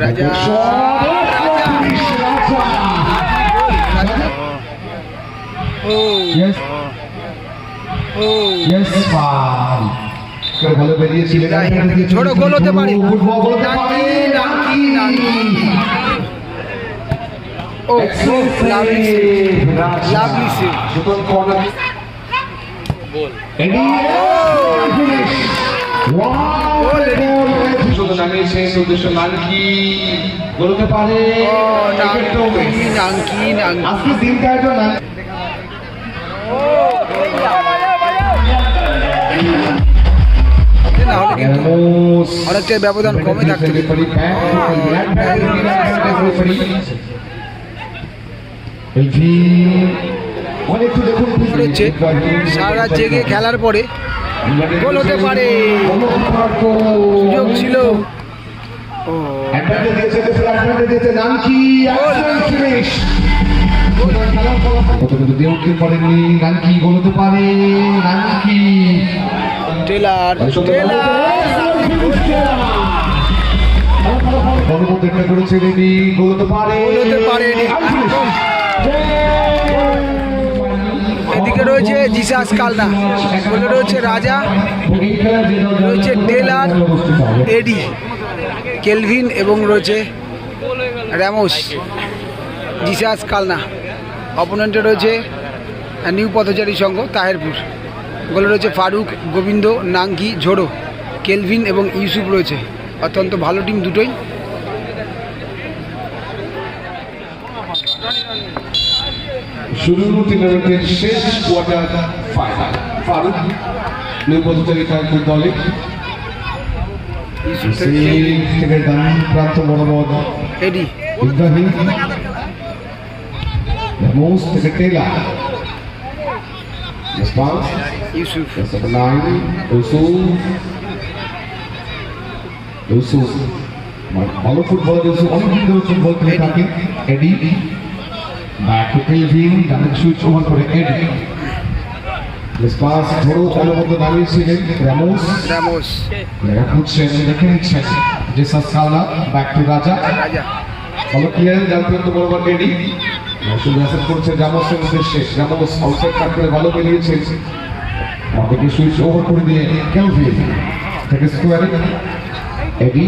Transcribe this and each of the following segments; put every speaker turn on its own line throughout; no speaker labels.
রাজা। ও
Yes,
ও
yes, foul. কেউ ভালো বেরিয়েছিলেন?
এখান থেকে ছোট গোল হতে পারে।
ফুটবল গোল হতে পারে।
নাকি, নাকি, নাকি। ও লাভলি লাভলি সেভ
দুটো corner। এডি, finish.
গোল,
গোল নামিয়েছেন উদ্দেশ্য নানকি। গোল হতে পারে আজকে দিনটা একটু না
না হলে কিন্তু
Ramos.
অনেকটাই ব্যবধান কমে থাকতো সারা জেগে খেলার পরে গোল হতে পারে। সুযোগ ছিল। ও।
অ্যাডভান্টেজ দিয়েছে দেশের অ্যাডভান্টেজ দিয়েছে নানকি excellent finish। কত কিন্তু দিয়ে উঠতে পারেনি নানকি গোল হতে পারে
টেলার টেলার।
করেছে রেডি গোল হতে পারে
গোল হতে পারে, এদিকে রয়েছে জিসাস কালনা বলে রয়েছে রাজা, রয়েছে টেলার, এডি, কেলভিন এবং রয়েছে র্যামোস, জিসাস কালনা। অপোনেন্টে রয়েছে নিউ পথচারী সংঘ, তাহেরপুর। গোলে রয়েছে ফারুক, গোবিন্দ নাঙ্কি ঝোড়ো, কেলভিন এবং ইউসুফ রয়েছে। অত্যন্ত ভালো টিম দুটোই।
শুরু টুর্নামেন্টের শেষ কোয়ার্টার ফাইনাল ফারুক নির্বাচিত খেলার দলে?
থেকে
থেকে ডান প্রান্ত বরাবর ইব্রাহিম। মোস থেকে টেলা Number nine, Yusuf. Yusuf. ভালো ফুটবল অনেকদিন ধরে ফুটবল খেলে এডি টু কেলভিন ডানে সুইচ ওভার করে এডি। পাস ধরো খেলার মধ্যে লেখা খুঁজছেন দেখে নিচ্ছেন। জেসাস কালনা ব্যাক টু রাজা।
রাজা।
ভালো ক্লিয়ারেন্স যার পর্যন্ত বরাবর শুধু অ্যাসেট করছে জামোসের উদ্দেশ্যে। জামোস আউটসাইড কাট করে ভালো বেরিয়েছে। আমাদেরকে সুইচ ওভার করে দিয়ে কেলভিন থেকে স্কোয়ারে এডি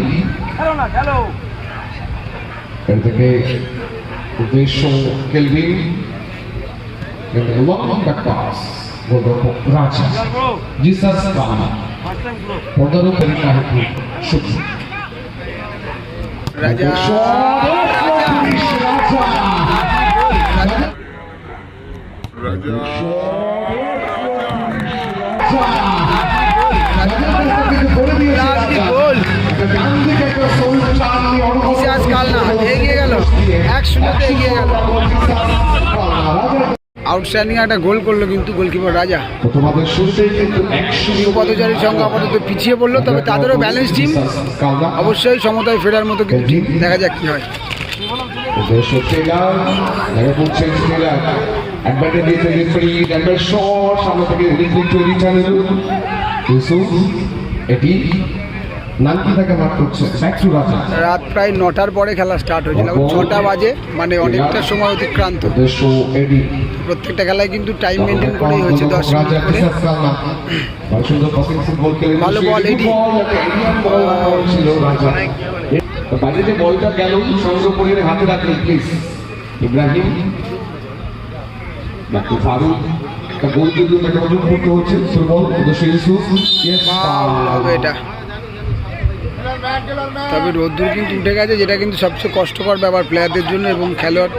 এর থেকে Udejszą Kelvin and along the pass Raja. Jesus Kama. Podaru Karina
Haku. Shukri. Raja. Raja. Raja. Raja. এগিয়ে গেল আউটস্ট্যান্ডিং একটা গোল করল কিন্তু গোলকিপার রাজা।
কিন্তু একশো
আপাতত পিছিয়ে পড়ল তবে তাদেরও ব্যালেন্স টিম অবশ্যই সমতায় ফেরার মতো কিন্তু দেখা যাক কি হয়।
এটি
রাত। প্রায় নটার পরে খেলা স্টার্ট হয়েছিল এখন ছটা বাজে মানে অনেকটা সময় অতিক্রান্ত। প্রত্যেকটা খেলায় কিন্তু টাইম মেনটেন করেই হয়েছে দশ মিনিট করে।
ভালো
বল,
বাইরে যে বলটা গেল সংগ্রহ করে হাতে রাখলেন প্লিজ ইব্রাহিম ফারুক একটা গোল যদি তাকে অর্জন করতে হচ্ছে ইউসুফ
এটা। তবে রোদ্দুর কিন্তু উঠে গেছে, যেটা কিন্তু সবচেয়ে কষ্টকর ব্যাপার প্লেয়ারদের জন্য এবং খেলোয়াড়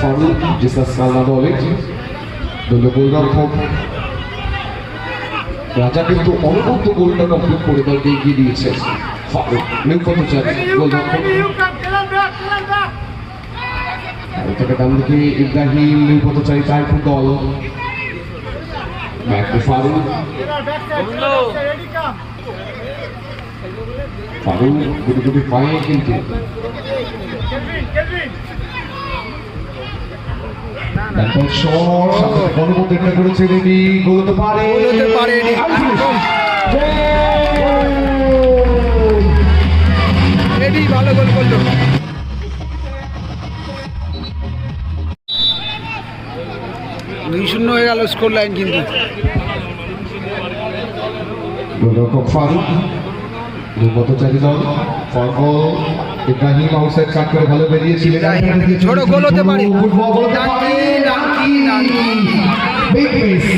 ফারুক জিসাস কালনা বলে দলীয় রাজা কিন্তু অনবদ্য গোলটা কমপ্লিট করে দলকে এগিয়ে দিয়েছে। নিউপথচারী গোলরক্ষক। থেকে ডান দিকে ইব্রাহিম নিউপথচারী তাইপুর দল ব্যাক টু ফারুক ফারুক গুটি গুটি পায়ে কিন্তু তারপর শট সামনে থেকে অনুমতি চেষ্টা করেছে রেডি গোল হতে পারে
গোল পারে! এডি ভালো গোল করল। দুই শূন্য হয়ে গেল স্কোর লাইন কিন্তু।
ফারুক দুর্গতচারী দল ফর্ম ইব্রাহিম আউটসাইড কাট করে ভালো বেরিয়েছিলেন।
ছোট গোল হতে পারে।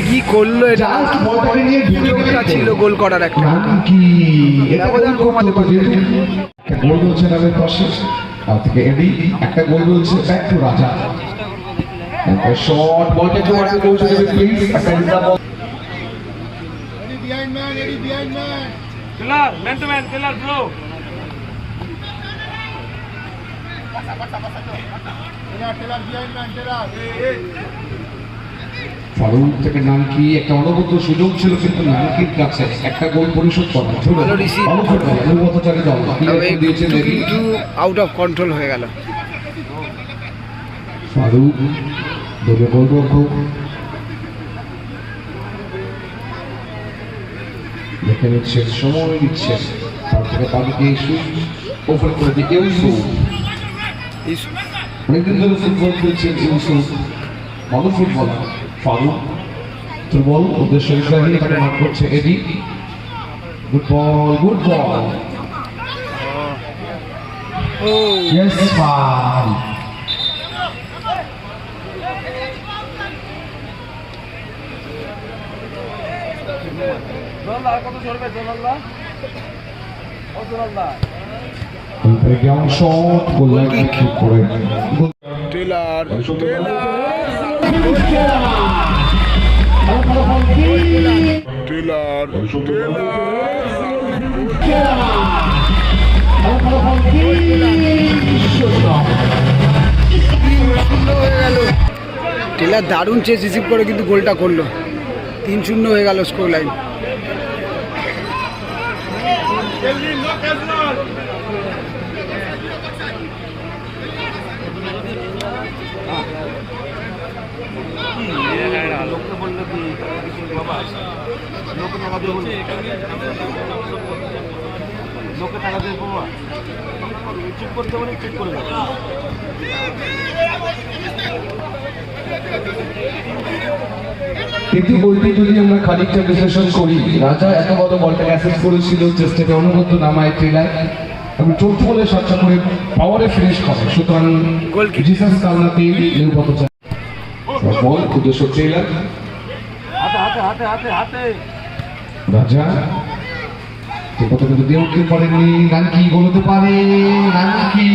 কি করল এটা? সুযোগটা ছিল গোল করার একটা।
এটা গোল
কমাতে
করতে
পারবে।
গোল রয়েছে নামের পাশে। থেকে এডি একটা গোল রয়েছে ব্যাক টু রাজা। শর্ট বলটা জোরে পৌঁছে দেবে প্লিজ একটা reserve ball
Eddie behind man, Eddie behind man.
Killer, man to man, killer, bro.
Farooq থেকে নানকি একটা অনবদ্য সুযোগ ছিল কিন্তু নানকির কাছে। একটা গোল পরিশোধ করা।
কিন্তু আউট অফ কন্ট্রোল হয়ে গেল।
ফারুক দলীয় গোলরক্ষক দেখে নিচ্ছেন সময় দিচ্ছেন তার থেকে পানিকে ইস্যু ওপরে করে দিয়ে ইউসু অনেকদিন ধরে ফুটবল খেলছেন ইউসু ভালো ফুটবল। ফারুক ফুটবল উদ্দেশ্য ইব্রাহিম তাকে মাঠ করছে Eddie. Good ball good ball
ও।
ইয়েস ফাল
Zolallah, কত সরবে Zolallah? ও Zolallah.
Breakdown shot goal line করে
টেলার দারুণ চেস রিসিভ করে কিন্তু গোলটা করল। তিন শূন্য হয়ে গেল স্কোর লাইন.
লোককে বলল কি বাবা লোকে টাকা দিয়ে বলল লোকে টাকা দিয়ে বাবা চুপ করতে বলে চুপ করে
কিন্তু বইটি যদি আমরা খানিকটা বিশ্লেষণ করি রাজা এত বড় বলটাকে অ্যাসেস করেছিল চেষ্টাকে অনুগত নামায় ট্রেলায় এবং চোখ বলে সাতটা করে পাওয়ারে ফিনিশ করে। সুতরাং। জিসাস কালনাতে নির্গত বল উদ্দেশ্য ট্রেলার
হাতে হাতে হাতে হাতে হাতে।
রাজা ঠিকমতো কিন্তু দিয়ে উঠতে পারেননি নানকি গোল হতে পারে নানকি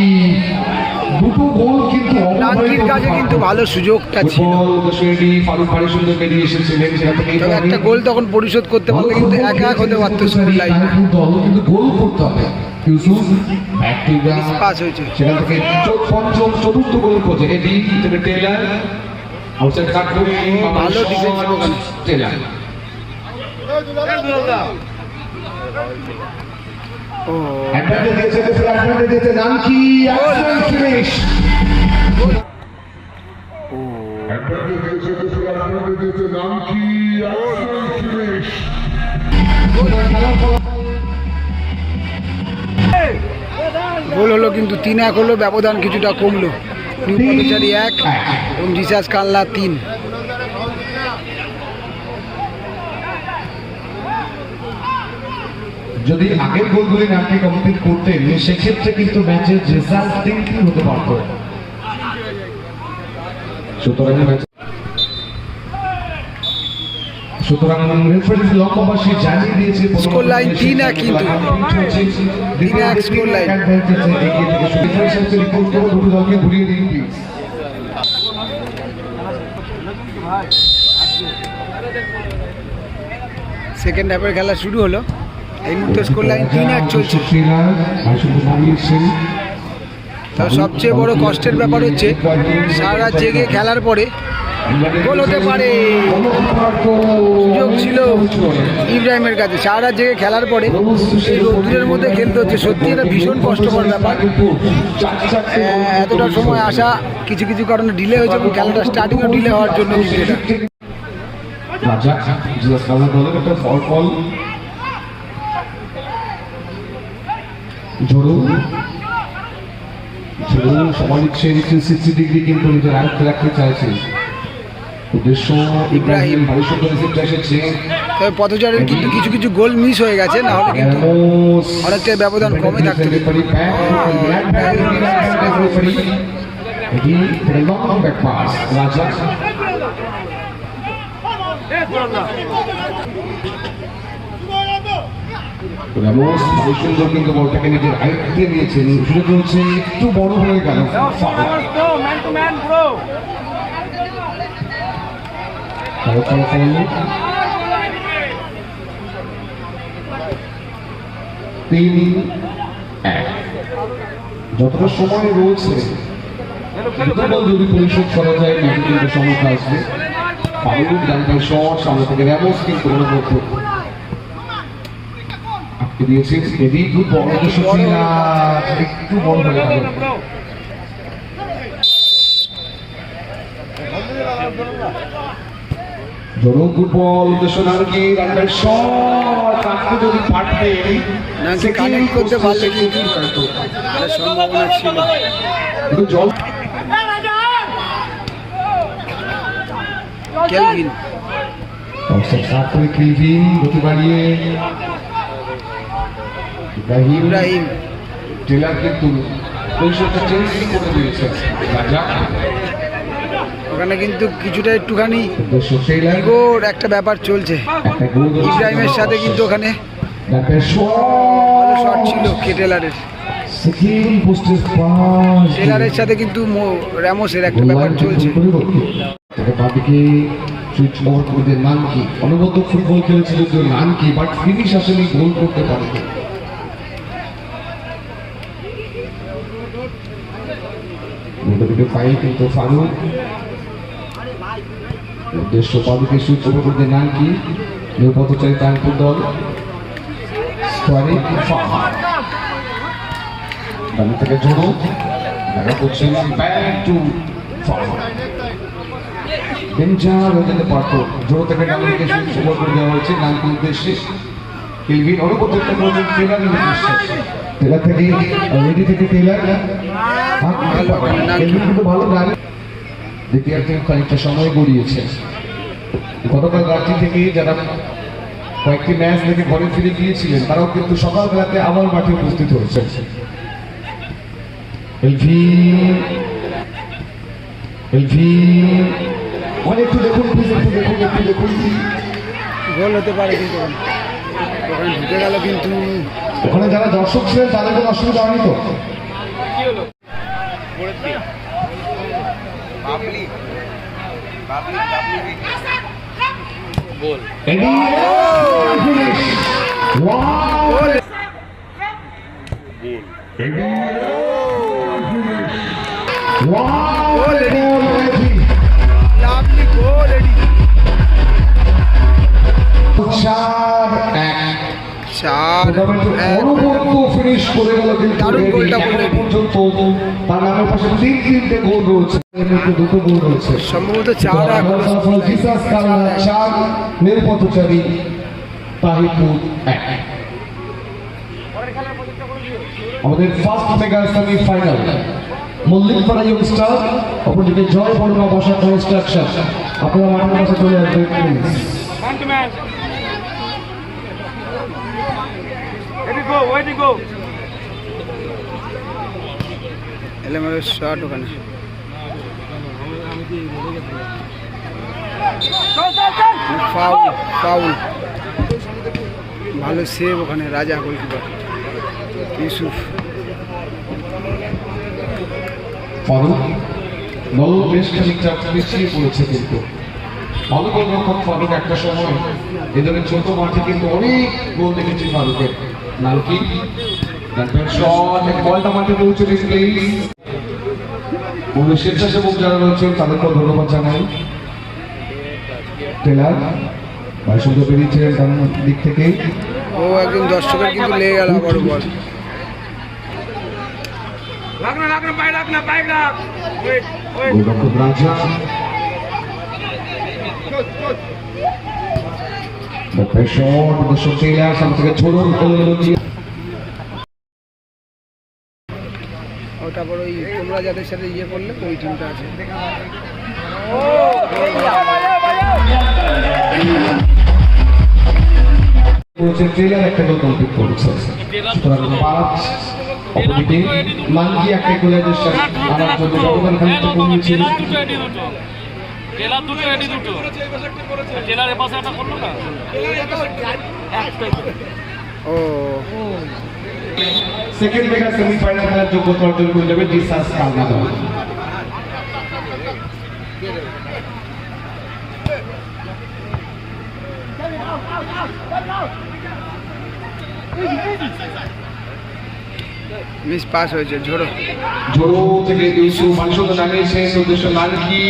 দুটো গোল কিন্তু
নানকির কাছে কিন্তু ভালো সুযোগটা ছিল।
ফারুক সুন্দর বেরিয়ে এসেছিলেন সেখান
একটা গোল তখন পরিশোধ করতে পারলে কিন্তু এক এক হতে পারতো লাইন
দল কিন্তু গোল করতে হবে। ইউসুফ ব্যাক
পাস হয়েছে।
সেখান থেকে পঞ্চম চতুর্থ গোল খোঁজে এটি থেকে টেলার আউটসাইড কাট করে
ভালো ওখানে।
টেলার
গোল হলো কিন্তু তিন এক হলো, ব্যবধান কিছুটা কমলো। নিউ পথচারী এক, এবং জিসাস কাল্লা তিন।
যদি আগের গোলগুলি নামকে কমপ্লিট করতেন সেক্ষেত্রে কিন্তু ম্যাচের রেজাল্ট তিনটি হতে পারত। সুতরাং সুতরাং রেফারি লক্ষ্যবাসী জানিয়ে দিয়েছে
Score line তিন এক কিন্তু। তিন এক score line।
রিপোর্ট করে। দুটো দলকে ঘুরিয়ে দিন প্লিজ
সেকেন্ড হাফের খেলা শুরু হলো। এই মুহূর্তে স্কোর লাইন তিন এক চলছে। তবে সবচেয়ে বড় কষ্টের ব্যাপার হচ্ছে, সারা জেগে খেলার পরে গোল হতে পারে। সুযোগ ছিল ইব্রাহিমের কাছে। সারা জেগে খেলার পরে এই রোদ্দুরের মধ্যে খেলতে হচ্ছে। সত্যি এটা ভীষণ কষ্টকর ব্যাপার। এতটা সময় আসা কিছু কিছু কারণে ডিলে হয়েছে এবং খেলাটা স্টার্টিংও ডিলে হওয়ার জন্য
রাজা জিজ্ঞাসা কালার দলের একটা ফল ফল ঝোড়ো ঝোড়ো ইচ্ছে সিক্সটি ডিগ্রি কিন্তু নিজের আয়ত্তে রাখতে চাইছে। উদ্দেশ্য ইব্রাহিম।
তবে পথচারের কিন্তু কিছু কিছু গোল মিস হয়ে গেছে না হলে কিন্তু অনেকটাই ব্যবধান কমে থাকতো।
Referee back. Referee. Again, for a long back pass. Raja. Ramos বলটাকে নিজের নিয়েছেন একটু বড় হয়ে গেল। যতটা সময় রয়েছে যদি পরিশোধ করা যায় ম্যাচে সমস্যা আসবে শট সামনে থেকে র্যামোস কিন্তু অনুভূত আটকে দিয়েছে। এদিক খুব বড় না, একটু বড় হয়ে গেল ফুটবল শট যদি
করতে পারলে কিন্তু সম্ভাবনা ছিল।
কিন্তু জল
কেলভিন
গতি বাড়িয়ে ইব্রাহিম। টেলার কিন্তু পরিষদটা চেঞ্জ করে দিয়েছে।
ওখানে কিন্তু কিছুটা একটুখানি ইগোর একটা ব্যাপার চলছে। ইব্রাহিমের সাথে কিন্তু ওখানে ভালো শট ছিল কেটেলারের টেলারের। সাথে কিন্তু র্যামোসের একটা ব্যাপার চলছে।
সুইচ ওভার করে দেন নানকি অনবদ্য ফুটবল যে নানকি বাট ফিনিশ আসলে গোল করতে পারেনি। দুটো কিন্তু ফারুক উদ্দেশ্য বাদিকে সুইচ ওভার করে দেন নানকি নিউ পথচারী তানপুর দল। স্কোয়ারে ডান থেকে জোড়ো দেখা করছে ব্যাক টু ফাহাদ। বেঞ্জার হয়ে যেতে পারতো। সুযোগ করে দেওয়া হয়েছে উদ্দেশ্যে কেলভিন থেকে রেডি থেকে টেলার
নানকি।
কেলভিন কিন্তু ভালো গান দ্বিতীয়ার্থে খানিকটা সময় গড়িয়েছে। গতকাল রাত্রি থেকে যারা কয়েকটি ম্যাচ দেখে ঘরে ফিরে গিয়েছিলেন, তারাও কিন্তু সকালবেলাতে আবার মাঠে উপস্থিত হয়েছে এলভিন এলভিন মানে একটু দেখুন প্লিজ একটু দেখুন একটু দেখুন
গোল হতে পারে কিন্তু। ওখানে ঢুকে গেল কিন্তু।
ওখানে যারা দর্শক ছিলেন তাদের কোনো অসুবিধা হয়নি তো? Eddie finish wow
goal
Eddie finish wow
goal
goal চার এক।
চার এক।
ফিনিশ করে গেল
দারুণ গোলটা এখনও
পর্যন্ত তার নামের পাশে তিন তিনটে গোল রয়েছে। দুটো গোল রয়েছে।
সম্ভবত চার এক।
জিসাস কালা চার নির্পথচারী তাহিপুর এক। আমাদের first mega semi final Mallikpara youngster অপরদিকে জয় বর্মা বসা কনস্ট্রাকশন আপনারা মাঠের কাছে চলে আসবেন প্লিজ
এলেমের শট ওখানে। ফাউল ফাউল ভালো সেভ ওখানে রাজা গোলকিপার ইউসুফ।
বেশ খানিকটা পিছিয়ে পড়েছে কিন্তু। ভালো গোলরক্ষক ফারুক একটা সময় এদের ছোট মাঠে কিন্তু অনেক গোল দেখেছি ফারুকের নালকি। শট বলটা মাঠে পৌঁছে দিন প্লিজ পুরো স্বেচ্ছাসেবক যারা রয়েছেন তাদেরকেও ধন্যবাদ জানাই। টেলার ভাই সুন্দর বেরিয়েছিলেন ডান দিক থেকে।
ও একজন দর্শকের কিন্তু লেগে গেল আবার বল।
গোলরক্ষক রাজা। সামনে থেকে ছোড়ো
ও তারপর ওই তোমরা যাদের সাথে ইয়ে করলে ওই টিমটা আছে।
একটা গোল কমপ্লিট করেছে। সুতরাং পাঁচ অপোজিটে মানজি একটা জন্য খানিকটা
জেলার দুটো এডি দুটো জেলার এপাশে একটা করল না
ও
সেকেন্ড মেগা সেমিফাইনাল খেলার যোগ্যতা অর্জন করে যাবে ডিসাস কালনা দল
মিস পাস হয়েছে ঝোড়ো।
ঝোড়ো থেকে ইউসু মানুষত নামিয়েছে উদ্দেশ্য নানকি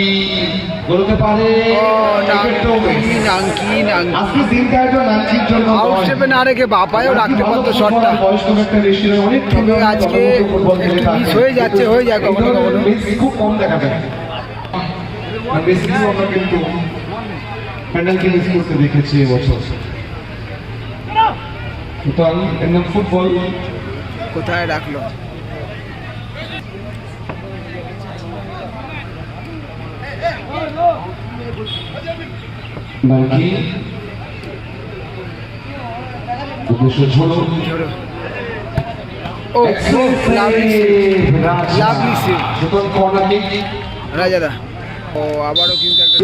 বলতে পারে।
নাঙ্কি নাঙ্কি
আজকে দিনটা এটা নানকির জন্য
আউট
নয়।
না রেখে বাপায়ও রাখতে পারতো শটটা।
বয়স্ক একটা রেশিও অনেক
তবে আজকে একটু miss হয়ে যাচ্ছে, হয়ে যায় কখনো কখনো।
মিস খুব কম দেখা যায়। আর বেশি কিছু আমরা কিন্তু প্যান্ডেলকে মিস করতে দেখেছি এবছর। সুতরাং ফুটবল
কোথায় রাখল? ও লাভলি রাজাদা ও আবারও কিন্তু একটা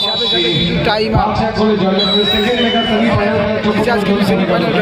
সাথে সাথে কিন্তু টাইম রিচার্জ কিন্তু সেমিফাইনাল